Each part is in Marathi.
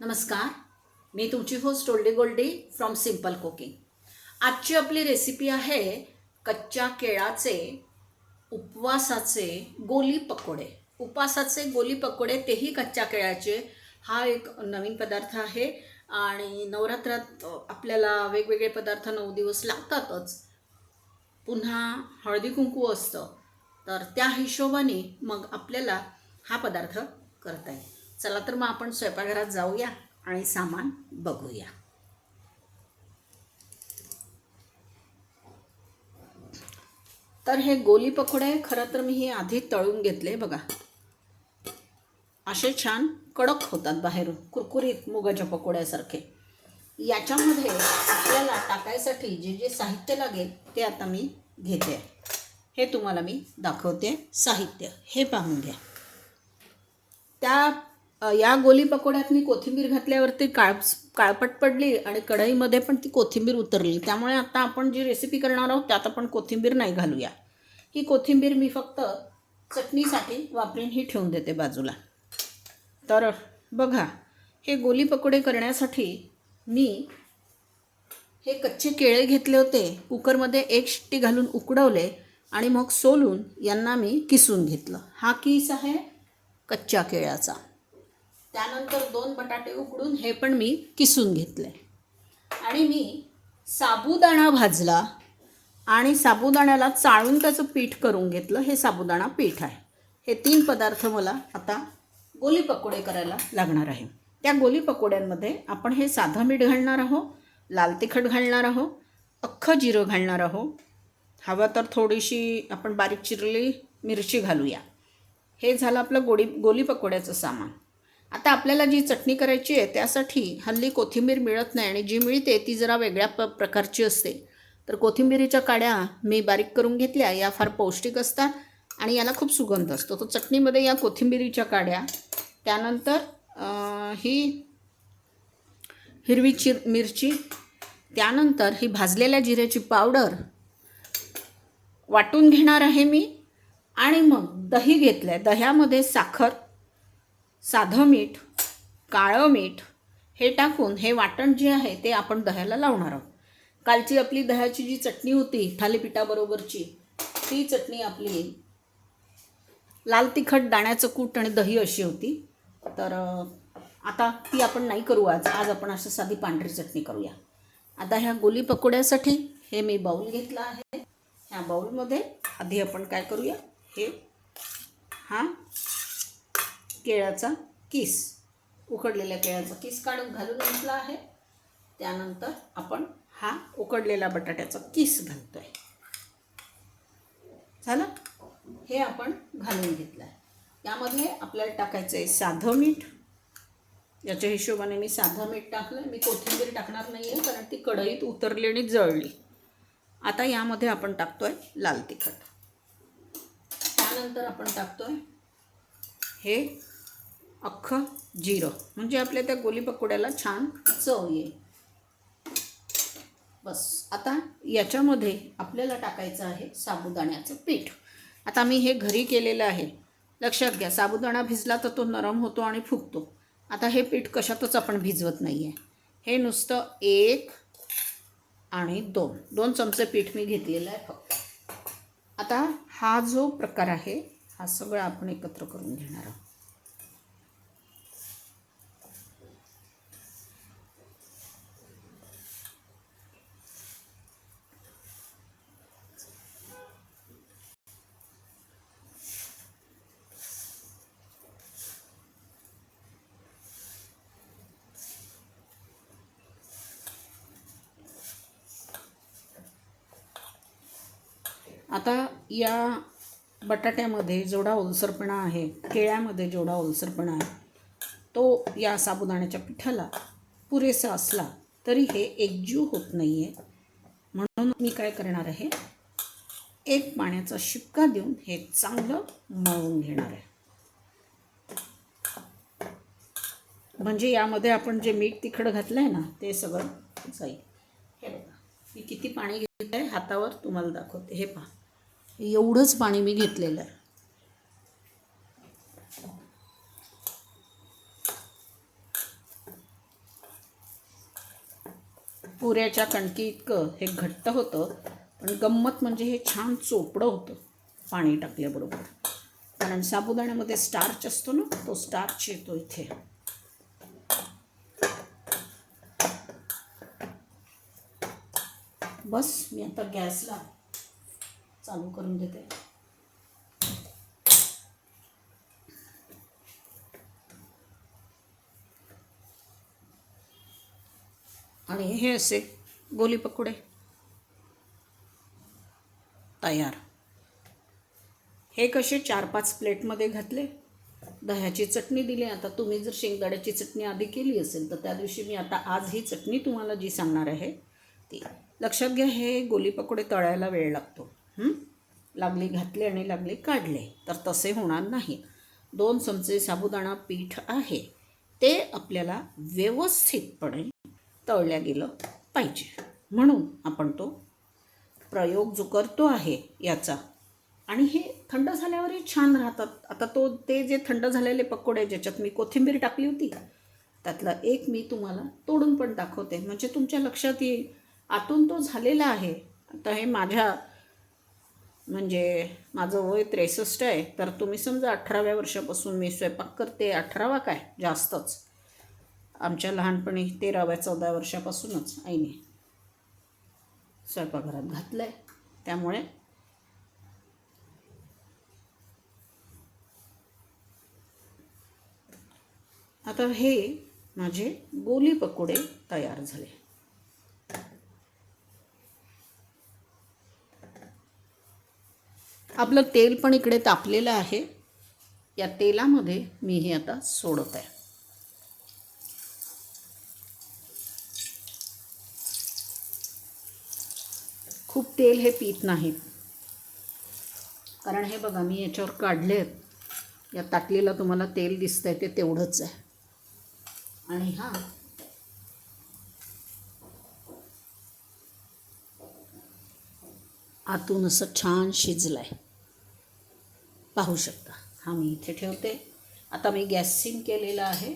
नमस्कार. मी तुमची host Oldie Goldie from Simple Cooking आजची आपली रेसिपी आहे कच्च्या केळाचे उपवासाचे गोली पकोडे. उपवासाचे गोली पकोडे तेही कच्च्या केळाचे. हा एक नवीन पदार्थ आहे आणि नवरात्रात आपल्याला वेगवेगळे पदार्थ नऊ दिवस लागतातच. पुन्हा हळदी कुंकू असतं तर त्या हिशोबाने मग आपल्याला हा पदार्थ करता येईल. चला तर मग आपण स्वयंपाकघरात जाऊया आणि सामान बघूया. तर हे गोली पकोडे खरं तर मी हे आधी तळून घेतले बघा. असे छान कडक होतात बाहेरून कुरकुरीत मुगाच्या पकोड्यासारखे. याच्यामध्ये आपल्याला टाकायसाठी जे जे साहित्य लागेल ते आता मी घेते. हे तुम्हाला मी दाखवते साहित्य. हे पाहून घ्या. त्या या गोली पकोड्यात मी कोथिंबीर घातल्यावरती काळ काळपट पडली आणि कढईमध्ये पण ती कोथिंबीर उतरली. त्यामुळे आता आपण जी रेसिपी करणार आहोत त्यात आपण कोथिंबीर नाही घालूया. ही कोथिंबीर मी फक्त चटणीसाठी वापरून ही ठेवून देते बाजूला. तर बघा हे गोली पकोडे करण्यासाठी मी हे कच्चे केळे घेतले होते. कुकरमध्ये एक शिट्टी घालून उकडवले आणि मग सोलून यांना मी किसून घेतलं. हा किस आहे कच्च्या केळ्याचा. त्यानंतर दोन बटाटे उकडून हे पण मी किसून घेतले. आणि मी साबुदाणा भाजला आणि साबुदाण्याला चाळून त्याचं पीठ करून घेतलं. हे साबुदाणा पीठ आहे. हे तीन पदार्थ मला आता गोली पकोडे करायला लागणार आहे. त्या गोली पकोड्यांमध्ये आपण हे साधं मीठ घालणार आहोत लाल तिखट घालणार आहोत अख्खं जिरं घालणार आहोत. हवं तर थोडीशी आपण बारीक चिरलेली मिरची घालूया. हे झालं आपलं गोडी गोली पकोड्याचं सामान. आता आपल्याला जी चटणी करायची आहे त्यासाठी हल्ली कोथिंबीर मिळत नाही आणि जी मिळते ती जरा वेगळ्या प प्रकारची असते. तर कोथिंबिरीच्या काड्या मी बारीक करून घेतल्या या फार पौष्टिक असतात आणि याला खूप सुगंध असतो. तो चटणीमध्ये या कोथिंबिरीच्या काड्या त्यानंतर ही हिरवी चिर मिरची त्यानंतर ही भाजलेल्या जिऱ्याची पावडर वाटून घेणार आहे मी आणि मग दही घेतलं आहे दह्यामध्ये साखर साधं मीठ काळं मीठ हे टाकून हे वाटण जे आहे ते आपण दह्याला लावणार आहोत. कालची आपली दह्याची जी चटणी होती थालीपीठाबरोबरची ती चटणी आपली लाल तिखट दाण्याचं कूट आणि दही अशी होती. तर आता ती आपण नाही करू आज. आज आपण असं साधी पांढरी चटणी करूया. आता ह्या गोली पकोड्यासाठी हे मी बाऊल घेतला आहे. ह्या बाऊलमध्ये आधी आपण काय करूया? हे हा केळाचा किस उकडलेल्या केळाचा किस काढून घालून घेतला आहे. त्यानंतर आपण हा उकडलेला बटाट्याचा किस घालतो आहे झालं? हे आपण घालून घेतलं आहे यामध्ये आपल्याला टाकायचं आहे साधं मीठ. याच्या हिशोबाने मी साधं मीठ टाकलं मी कोथिंबीर टाकणार नाही आहे कारण ती कढईत उतरली आणि जळली. आता यामध्ये आपण टाकतो आहे लाल तिखट. त्यानंतर आपण टाकतो आहे हे अख्खं जिरं. म्हणजे आपल्या त्या गोली पकोड्याला छान चव येईल. बस. आता याच्यामध्ये आपल्याला टाकायचं आहे साबुदाण्याचं पीठ. आता मी हे घरी केलेलं आहे. लक्षात घ्या साबुदाणा भिजला तर तो नरम होतो आणि फुगतो. आता हे पीठ कशातच आपण भिजवत नाही आहे हे नुसतं एक आणि दोन. दोन चमचे पीठ मी घेतलेलं आहे फक्त. आता हा जो प्रकार आहे हा सगळा आपण एकत्र करून घेणार आहोत. आता या बटाट्यामध्ये जेवढा ओलसरपणा आहे केळ्यामध्ये जेवढा ओलसरपणा आहे तो या साबुदाण्याच्या पिठाला पुरेसा असला तरी हे एकजीव होत नाही आहे म्हणून मी काय करणार आहे? एक पाण्याचा शिपका देऊन हे चांगलं मळून घेणार आहे. म्हणजे यामध्ये आपण जे मीठ तिखट घातलं आहे ना ते सगळं जाईल. हे बघा. मी किती पाणी घेतलं आहे हातावर तुम्हाला दाखवते. हे पहा. एवढंच पाणी मी घेतलेलं आहे. पुऱ्याच्या कणकी इतकं हे घट्ट होतं पण गंमत म्हणजे हे छान चोपडं होतं पाणी टाकल्याबरोबर. कारण साबुदाण्यामध्ये स्टार्च असतो ना तो स्टार्च येतो इथे. बस मी आता गॅसला चालू करून देते. आणि हे असे गोली पकोडे. तयार. हे कसे चार पाच प्लेटमध्ये घातले. दह्याची चटणी दिली. आता तुम्ही जर शेंगदाण्याची चटणी आधी केली असेल तर त्या दिवशी मी आता आज ही चटणी तुम्हाला जी सांगणार आहे ती. लक्षात घ्या हे गोली पकोडे तळायला वेळ लागतो. लागली घातले आणि लागले काढले. तर तसे होणार नाही. दोन चमचे साबुदाणा पीठ आहे. ते आपल्याला व्यवस्थितपणे तळल्या गेलं पाहिजे. म्हणून आपण तो प्रयोग जो करतो आहे याचा. आणि हे थंड झाल्यावरही छान राहतात. आता तो ते जे थंड झालेले पकोडे ज्याच्यात मी कोथिंबीर टाकली होती त्यातला एक मी तुम्हाला तोडून पण दाखवते. म्हणजे तुमच्या लक्षात येईल. आतून तो झालेला आहे. आता हे माझ्या म्हणजे माझं वय त्रेसष्ट आहे तर तुम्ही समजा अठराव्या वर्षापासून मी स्वयंपाक करते अठरावा काय? जास्तच. आमच्या लहानपणी तेराव्या चौदा वर्षापासूनच आईने स्वयंपाकघरात घातलं आहे त्यामुळे आता हे माझे गोली पकोडे तयार झाले. आपलं तेल पण इकडे तापलेलं आहे. या तेलामध्ये मी हे आता सोडत आहे खूप तेल हे पीत नाहीत. कारण हे बघा मी याच्यावर काढले आहेत या ताटलीला तुम्हाला तेल दिसतंय ते तेवढंच आहे. आणि हा आतून असं छान शिजलं आहे पाहू शकता. हा मी इथे ठेवते. आता मी गॅस सिम केलेला आहे.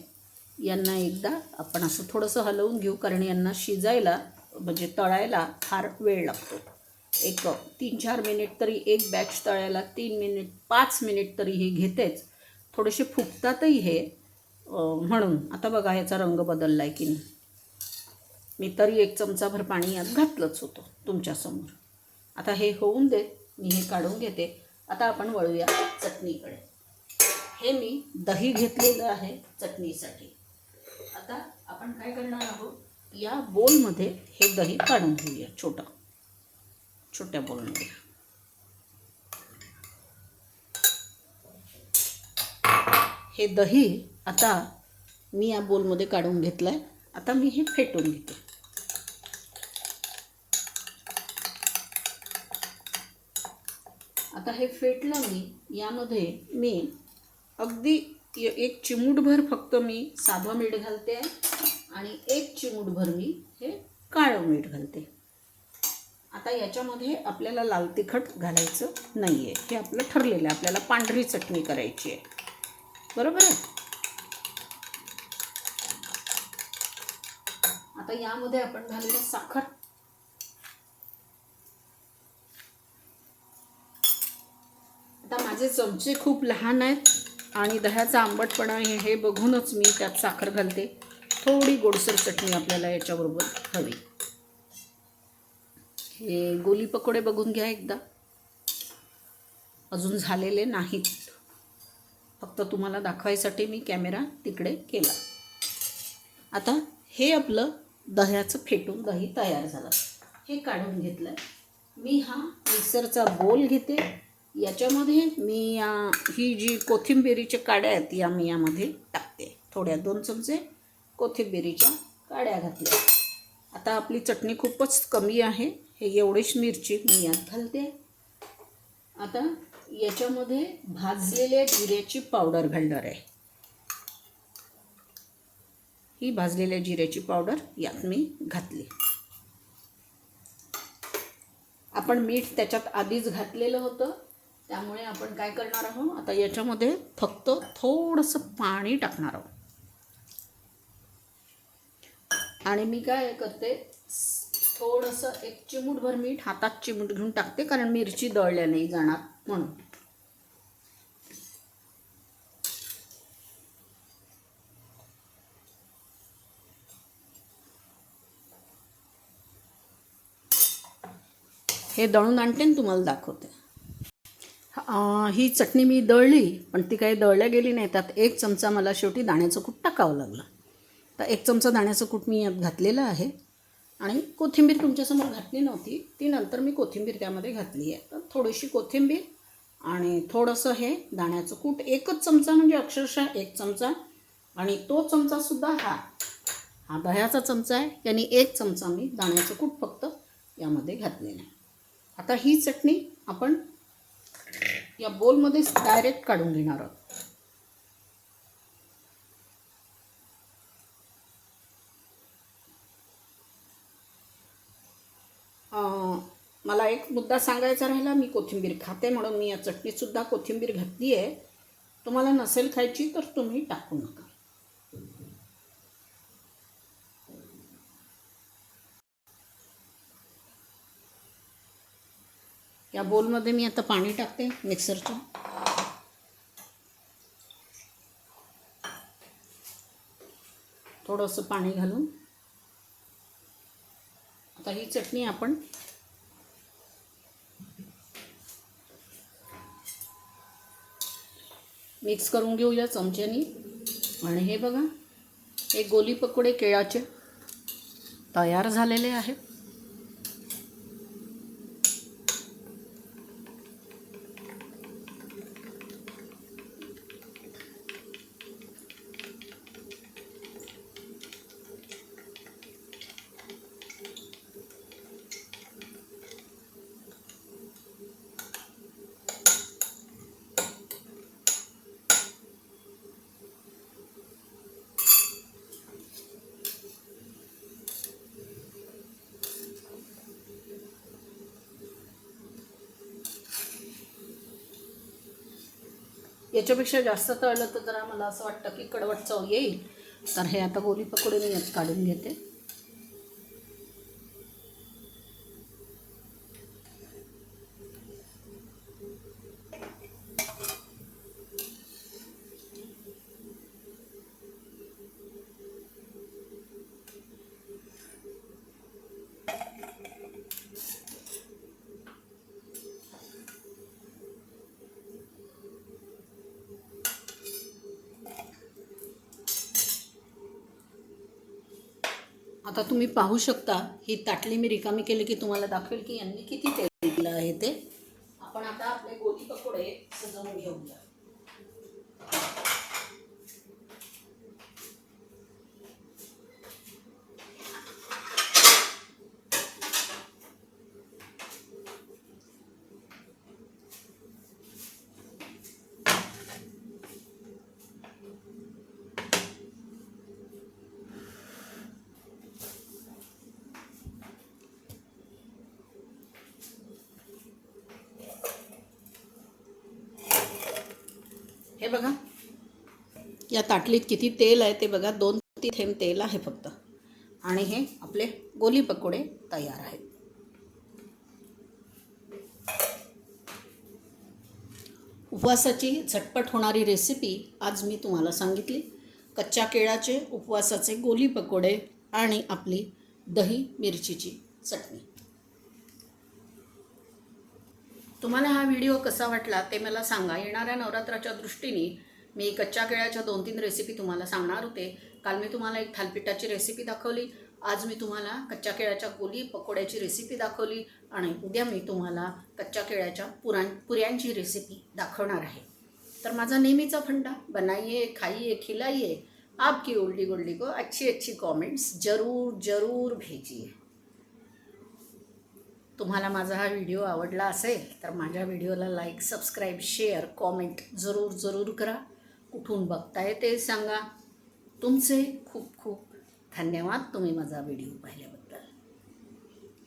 यांना एकदा आपण असं थोडंसं हलवून घेऊ कारण यांना शिजायला म्हणजे तळायला फार वेळ लागतो. एक तीन चार मिनिट तरी एक बॅच तळायला तीन मिनिट पाच मिनिट तरी हे घेतेच. थोडेसे फुगतातही हे. म्हणून आता बघा ह्याचा रंग बदलला आहे की नाही. मी तरी एक चमचाभर पाणी यात घातलंच होतं तुमच्यासमोर. आता हे होऊन दे. मी हे काढून घेते. आता आपण वळूया चटणीकडे. हे मी दही घेतलेलं आहे चटणीसाठी. आता आपण काय करणार आहोत? या बोलमध्ये हे दही काढून घेऊया छोटं. छोट्या बोलमध्ये. हे दही आता मी या बोलमध्ये काढून घेतलं आहे आता मी हे फेटून घेते. आता हे फेटलं मी यामध्ये मी अगदी एक चिमूटभर फक्त मी साधं मीठ घालते आणि एक चिमूटभर मी हे काळं मीठ घालते. आता याच्यामध्ये आपल्याला लाल तिखट घालायचं नाही आहे हे आपलं ठरलेलं आहे. आपल्याला पांढरी चटणी करायची आहे. बरोबर आहे? आता यामध्ये आपण घालूया साखर आता माझे चमचे खूप लहान आहेत आणि दह्याचा आंबटपणा हे हे बघूनच मी त्यात साखर घालते. थोडी गोडसर चटणी आपल्याला याच्याबरोबर हवी. हे गोली पकोडे बघून घ्या एकदा. अजून झालेले नाहीत. फक्त तुम्हाला दाखवायसाठी मी कॅमेरा तिकडे केला. आता हे आपलं दह्याचं फेटून दही तयार झालं. हे काढून घेतलं मी हा मिक्सरचा बोल घेते. याच्यामध्ये मी या ही जी कोथिंबिरीच्या काड्या आहेत या मी यामध्ये टाकते. थोड्या दोन चमचे कोथिंबिरीच्या काड्या घातल्या. आता आपली चटणी खूपच कमी आहे. हे एवढीच मिरची मी यात घालते. आता याच्यामध्ये भाजलेल्या जिऱ्याची पावडर घालणार आहे. ही भाजलेल्या जिऱ्याची पावडर यात मी घातली. आपण मीठ त्याच्यात आधीच घातलेलं होतं. त्यामुळे आपण काय करणार आहोत? आता याच्यामध्ये फक्त थोडंसं पाणी टाकणार आहोत. आणि मी काय करते? थोडंसं एक चिमूटभर मीठ हातात चिमूट घेऊन टाकते कारण मिरची दळल्या नाही जाणार म्हणून. हे दळून आणते आणि तुम्हाला दाखवते. ही चटणी मी दळली पण ती काही दळल्या गेली नाही. त्यात एक चमचा मला शेवटी दाण्याचं कूट टाकावं लागलं. तर एक चमचा दाण्याचं कूट मी यात घातलेलं आहे. आणि कोथिंबीर तुमच्यासमोर घातली नव्हती. ती नंतर मी कोथिंबीर त्यामध्ये घातली आहे. तर थोडीशी कोथिंबीर आणि थोडंसं हे दाण्याचं कूट एकच चमचा म्हणजे अक्षरशः एक चमचा. आणि तो चमचासुद्धा हा हा दह्याचा चमचा आहे. यांनी एक चमचा मी दाण्याचं कूट फक्त यामध्ये घातलेलं आहे. आता ही चटणी आपण या बोलमध्ये डायरेक्ट काढून घेणार आहोत. मला एक मुद्दा सांगायचा राहिला मी कोथिंबीर खाते म्हणून मी या चटणीतसुद्धा कोथिंबीर घातली आहे तुम्हाला नसेल खायची तर तुम्ही टाकू नका. त्या बोलमध्ये मी आता पाणी टाकते मिक्सरचं थोडंसं पाणी घालून. आता ही चटणी आपण मिक्स करून घेऊया चमच्यानी. आणि हे बघा हे गोली पकोडे केळाचे तयार झालेले आहेत. याच्यापेक्षा जास्त तळलं तर जरा मला असं वाटतं की कडवट चव येईल. तर हे आता गोली पकोडे मी यात काढून घेते. आता तुम्ही पाहू शकता ही ताटली मी रिकामी केली की तुम्हाला दाखवेल की यांनी किती तेल दिलं आहे ते. आपण आता आपले गोली पकोडे सजवून घेऊया. हे बघा. या ताटलीत किती तेल आहे ते बघा. दोन तीन थेंब तेल आहे फक्त. आणि हे आपले गोली पकोडे तयार आहेत. उपवासाची झटपट होणारी रेसिपी आज मी तुम्हाला सांगितली. कच्च्या केळाचे उपवासाचे गोली पकोडे आणि आपली दही मिरचीची चटणी. तुम्हाला हा व्हिडिओ कसा वाटला ते मला सांगा. येणाऱ्या नवरात्राच्या दृष्टीने मी कच्च्या केळ्याच्या दोन तीन रेसिपी तुम्हाला सांगणार होते. काल मी तुम्हाला एक थालपिठाची रेसिपी दाखवली. आज मी तुम्हाला कच्च्या केळ्याच्या गोली पकोड्याची रेसिपी दाखवली आणि उद्या मी तुम्हाला कच्च्या केळ्याच्या पुरां पुऱ्यांची रेसिपी दाखवणार आहे. तर माझा नेहमीचा फंडा बनाइए खाइए खिलाइए. आपकी उल्टी गुल्डी को अच्छी अच्छी कॉमेंट्स जरूर जरूर भेजिए. तुम्हाला माझा हा व्हिडिओ आवडला असेल तर माझ्या व्हिडिओला लाईक सबस्क्राईब शेअर कॉमेंट जरूर जरूर करा. कुठून बघताय ते सांगा. तुमचे खूप खूप धन्यवाद. तुम्ही माझा व्हिडिओ पाहिल्याबद्दल.